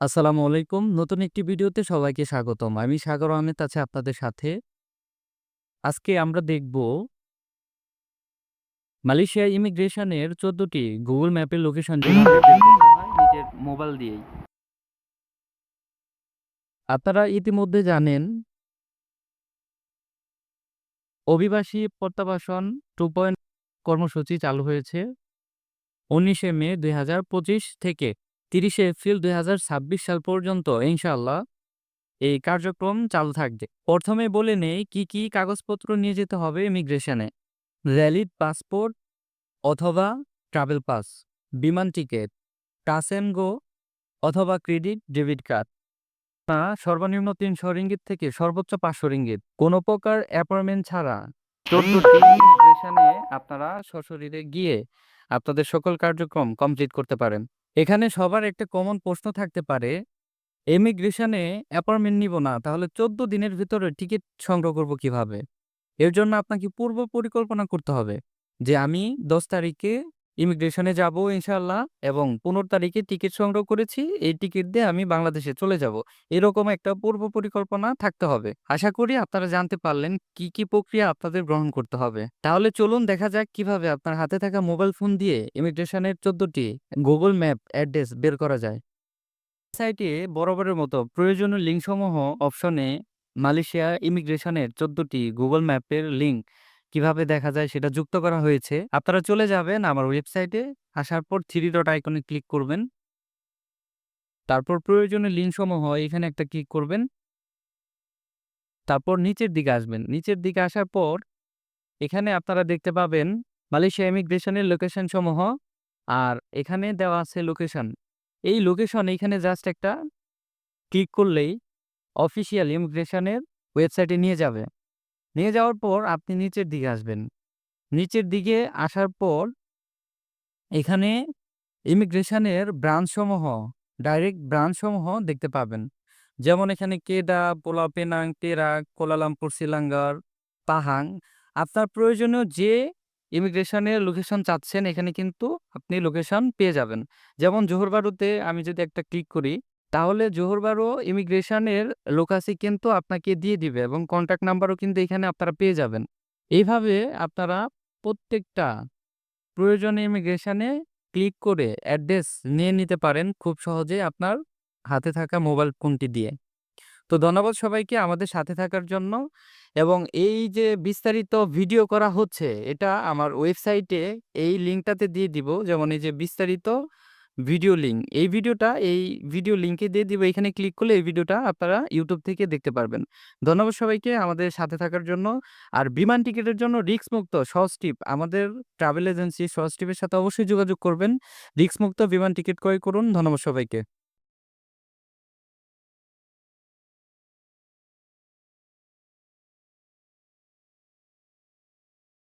আসসালামু আলাইকুম। নতুন একটি ভিডিওতে সবাইকে স্বাগতম। আমি সাগর আহমেদ আছি আপনাদের সাথে। আজকে আমরা দেখব মালয়েশিয়া ইমিগ্রেশনের ১৪ টি গুগল ম্যাপের লোকেশন নিজের মোবাইল দিয়েই। আপনারা ইতিমধ্যে জানেন অভিবাসী প্রত্যাবাসন 2. কর্মসূচি চালু হয়েছে ১৯শে মে ২০২৫ থেকে ৩০শে এপ্রিল ২০২৬ সাল পর্যন্ত ইনশাআল্লাহ এই কার্যক্রম চালু থাকবে। প্রথমে বলে নেই কি, কি কাগজপত্র নিয়ে যেতে হবে ইমিগ্রেশনে। ভ্যালিড পাসপোর্ট অথবা ট্রাভেল পাস, বিমান টিকিট টাচ গো অথবা ক্রেডিট ডেবিট কার্ড। না সর্বনিম্ন ৩০০ রিঙ্গিত থেকে সর্বোচ্চ ৫০০ রিঙ্গিত। কোনো প্রকার অ্যাপয়েন্টমেন্ট ছাড়া ১৪ ইমিগ্রেশনে আপনারা সশরীরে গিয়ে আপনাদের সকল কার্যক্রম কমপ্লিট করতে পারেন। এখানে সবার একটা কমন প্রশ্ন থাকতে পারে, ইমিগ্রেশনে অ্যাপয়েন্টমেন্ট নিব না তাহলে ১৪ দিনের ভিতরে টিকিট সংগ্রহ করব কীভাবে? এর জন্য আপনাকে পূর্ব পরিকল্পনা করতে হবে যে আমি ১০ তারিখে ইমিগ্রেশনে যাব ইনশাআল্লাহ এবং ১৫ তারিখে টিকিট সংগ্রহ করেছি। এই টিকিট দিয়ে আমি বাংলাদেশে চলে যাব। এরকম একটা পূর্ব পরিকল্পনা থাকতে হবে। আশা করি আপনারা জানতে পারলেন কি, কি প্রক্রিয়া আপনাদের গ্রহণ করতে হবে। তাহলে চলুন দেখা যাক কীভাবে আপনার হাতে থাকা মোবাইল ফোন দিয়ে ইমিগ্রেশনের ১৪ টি গুগল ম্যাপ অ্যাড্রেস বের করা যায়। সাইটে বরাবরের মতো প্রয়োজনীয় লিঙ্কসমূহ অপশনে মালয়েশিয়া ইমিগ্রেশনের ১৪ টি গুগল ম্যাপের লিঙ্ক কীভাবে দেখা যায় সেটা যুক্ত করা হয়েছে। আপনারা চলে যাবেন আমার ওয়েবসাইটে। আসার পর 3 ডট আইকনে ক্লিক করবেন। তারপর প্রয়োজনীয় লিঙ্কসমূহ এখানে একটা ক্লিক করবেন। তারপর নিচের দিকে আসবেন। নিচের দিকে আসার পর এখানে আপনারা দেখতে পাবেন মালয়েশিয়া ইমিগ্রেশনের লোকেশন সমূহ আর এখানে দেওয়া আছে লোকেশন। এই লোকেশন এখানে জাস্ট একটা ক্লিক করলেই অফিসিয়াল ইমিগ্রেশনের ওয়েবসাইটে নিয়ে যাবে। নিয়ে যাওয়ার পর আপনি নিচের দিকে আসবেন। নিচের দিকে আসার পর এখানে ইমিগ্রেশনের ব্রাঞ্চসমূহ ডাইরেক্ট ব্রাঞ্চসমূহ দেখতে পাবেন। যেমন এখানে Kedah, Pulau Penang, Perak, Kuala Lumpur Selangor, Pahang. আপনার প্রয়োজনীয় যে ইমিগ্রেশনের লোকেশন চাচ্ছেন এখানে কিন্তু আপনি লোকেশন পেয়ে যাবেন। যেমন জোহর বারুতে আমি যদি একটা ক্লিক করি তাহলে জোহরবারও ইমিগ্রেশনের লোকাসি কিন্তু আপনাকে দিয়ে দিবে এবং কন্টাক্ট নাম্বারও কিন্তু এখানে আপনারা পেয়ে যাবেন। এইভাবে আপনারা প্রত্যেকটা প্রয়োজনে ইমিগ্রেশনে ক্লিক করে অ্যাড্রেস নিয়ে নিতে পারেন খুব সহজেই আপনার হাতে থাকা মোবাইল ফোনটি দিয়ে। তো ধন্যবাদ সবাইকে আমাদের সাথে থাকার জন্য এবং এই যে বিস্তারিত ভিডিও করা হচ্ছে, এটা আমার ওয়েবসাইটে এই লিঙ্কটাতে দিয়ে দিব। যেমন এই যে বিস্তারিত ভিডিও লিঙ্ক। এই ভিডিওটা, এই ভিডিও লিঙ্কে দিয়ে দিব। এখানে ক্লিক করলে এই ভিডিওটা আপনারা ইউটিউব থেকে দেখতে পারবেন। ধন্যবাদ সবাইকে আমাদের সাথে থাকার জন্য। আর বিমান টিকিটের জন্য রিক্সমুক্ত সহজ টিপ, আমাদের ট্রাভেল এজেন্সি সহজ টিপের সাথে অবশ্যই যোগাযোগ করবেন। রিক্সমুক্ত বিমান টিকিট ক্রয় করুন। ধন্যবাদ সবাইকে।